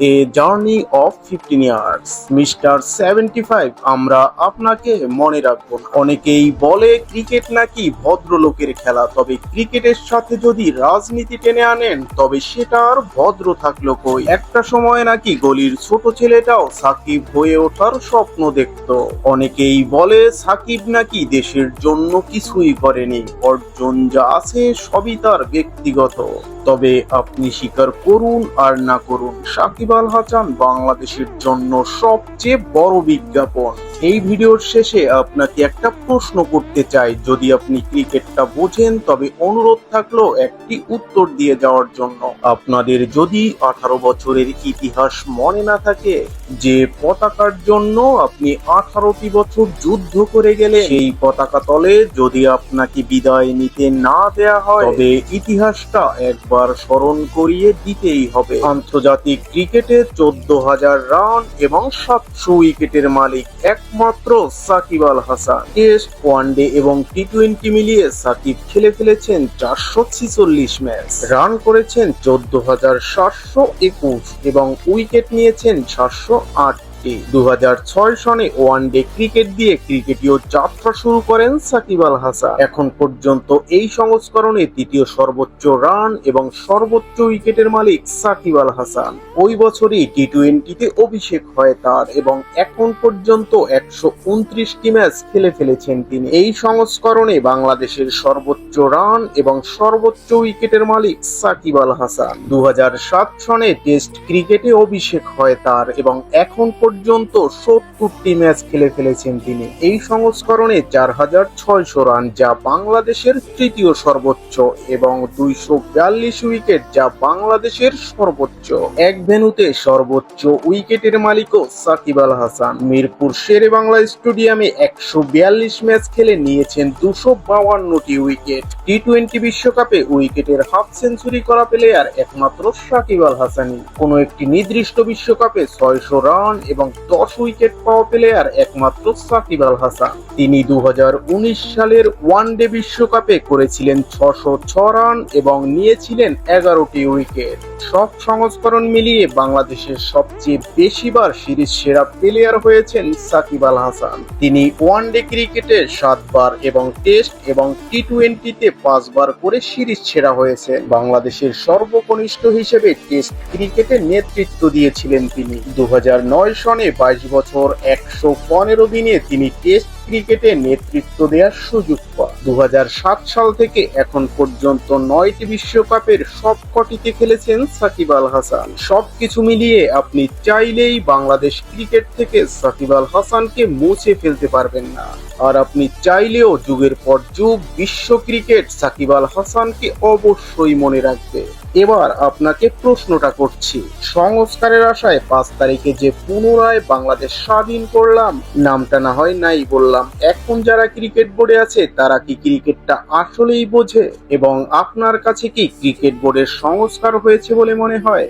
A journey of fifteen years. Mister seventy five, আমরা আপনাকে মনে রাখব অনেকেই বলে ক্রিকেট নাকি ভদ্রলোকের খেলা, তবে ক্রিকেটের সাথে যদি রাজনীতি টেনে আনেন, তবে সেটা আর ভদ্র থাকল কই? একটা সময় নাকি গলির ছোট ছেলেটাও সাকিব হয়ে ওঠার স্বপ্ন দেখত। অনেকেই বলে সাকিব নাকি দেশের জন্য কিছুই করেনি, অর্জন যা আছে সবই তার ব্যক্তিগত। তবে আপনি স্বীকার করুন আর না করুন। সাকিব আল হাসান বাংলাদেশের জন্য সবচেয়ে বড় বিজ্ঞাপন। এই ভিডিওর শেষে আপনাকে একটা প্রশ্ন করতে চাই। যদি আপনি ক্রিকেটটা বোঝেন, তবে অনুরোধ থাকল একটি উত্তর দিয়ে যাওয়ার জন্য। আপনাদের যদি আঠারো বছরের ইতিহাস মনে না থাকে, যে পতাকার জন্য আপনি আঠারোটি বছর যুদ্ধ করে গেলে, সেই পতাকা তলে যদি আপনাকে বিদায় নিতে না দেয়া হয়, তবে ইতিহাসটা একবার স্মরণ করিয়ে দিতেই হবে। আন্তর্জাতিক ক্রিকেটে চোদ্দ হাজার রান এবং সাতশো উইকেটের মালিক একমাত্র Sakib Al Hasan. Test one day এবং টি টোয়েন্টি মিলিয়ে সাকিব খেলে ফেলেছেন চারশো ছিচল্লিশ ম্যাচ। রান করেছেন চোদ্দ হাজার সাতশো একুশ এবং উইকেট নিয়েছেন সাতশো আটটি দু সনে ওয়ানডে ক্রিকেট দিয়ে ক্রিকেটীয় যাত্রা শুরু করেন সাকিব আল হাসান। এখন পর্যন্ত এই সংস্করণে তৃতীয় সর্বোচ্চ রান এবং সর্বোচ্চ উইকেটের মালিক সাকিব আল হাসান। ওই বছরই টি টোয়েন্টিতে অভিষেক হয় তার এবং এখন পর্যন্ত একশো উনত্রিশটি ম্যাচ খেলে ফেলেছেন তিনি। এই সংস্করণে বাংলাদেশের সর্বোচ্চ রান এবং সর্বোচ্চ উইকেটের মালিক সাকিব আল হাসান। দু সনে টেস্ট ক্রিকেটে অভিষেক হয় তার এবং এখন পর্যন্ত সত্তরটি ম্যাচ খেলে ফেলেছেন তিনি। এই সংস্করণে চার হাজার ছয়শো রান, যা বাংলাদেশের তৃতীয় সর্বোচ্চ, এবং দুইশো বিয়াল্লিশ উইকেট, যা বাংলাদেশের সর্বোচ্চ। এক ভেনুতে সর্বোচ্চ উইকেটের মালিকও সাকিব আল হাসান। মিরপুর শেরে বাংলা স্টেডিয়ামে একশো বিয়াল্লিশ ম্যাচ খেলে নিয়েছেন দুশো বাউান্নটি উইকেট। টি টোয়েন্টি বিশ্বকাপে উইকেটের হাফ সেঞ্চুরি করা প্লেয়ার একমাত্র সাকিব আল হাসানি কোনো একটি নির্দিষ্ট বিশ্বকাপে ছয়শো রান এবং দশ উইকেট পাওয়া প্লেয়ার একমাত্র সাকিব আল হাসান। তিনি দু সালের ওয়ানডে বিশ্বকাপে করেছিলেন ছশো ছ রান এবং নিয়েছিলেন এগারোটি উইকেট। সব সংস্করণ মিলিয়ে বাংলাদেশের সবচেয়ে বেশিবার সিরিজ সেরা প্লেয়ার হয়েছেন সাকিব আল হাসান। তিনি ওয়ানডে ক্রিকেটে সাতবার এবং টেস্ট এবং টি টোয়েন্টিতে পাঁচবার করে সিরিজ সেরা হয়েছেন। বাংলাদেশের সর্বকনিষ্ঠ হিসেবে টেস্ট ক্রিকেটে নেতৃত্ব দিয়েছিলেন তিনি। দু সনে বাইশ বছর একশো পনেরো দিনে তিনি টেস্ট ক্রিকেটে নেতৃত্ব দেওয়ার সুযোগ পান দু সাল থেকে এখন পর্যন্ত নয়টি বিশ্বকাপের সবকটিতে খেলেছেন সাকিব আল হাসান। সবকিছু মিলিয়ে আপনি চাইলেই বাংলাদেশ ক্রিকেট থেকে সাকিব আল হাসানকে মুছে ফেলতে পারবেন না। আর আপনি চাইলেও যুগের পর যুগ বিশ্ব ক্রিকেট সাকিব আল হাসানকে অবশ্যই মনে রাখবে। এবার আপনাকে প্রশ্নটা করছি, সংস্কারের আশায় পাঁচ তারিখে যে পুনরায় বাংলাদেশ স্বাধীন করলাম, নামটা না হয় নাই বললাম, এখন যারা ক্রিকেট বোর্ডে আছে, তারা কি ক্রিকেটটা আসলেই বোঝে? এবং আপনার কাছে কি ক্রিকেট বোর্ডের সংস্কার হয়েছে বলে মনে হয়?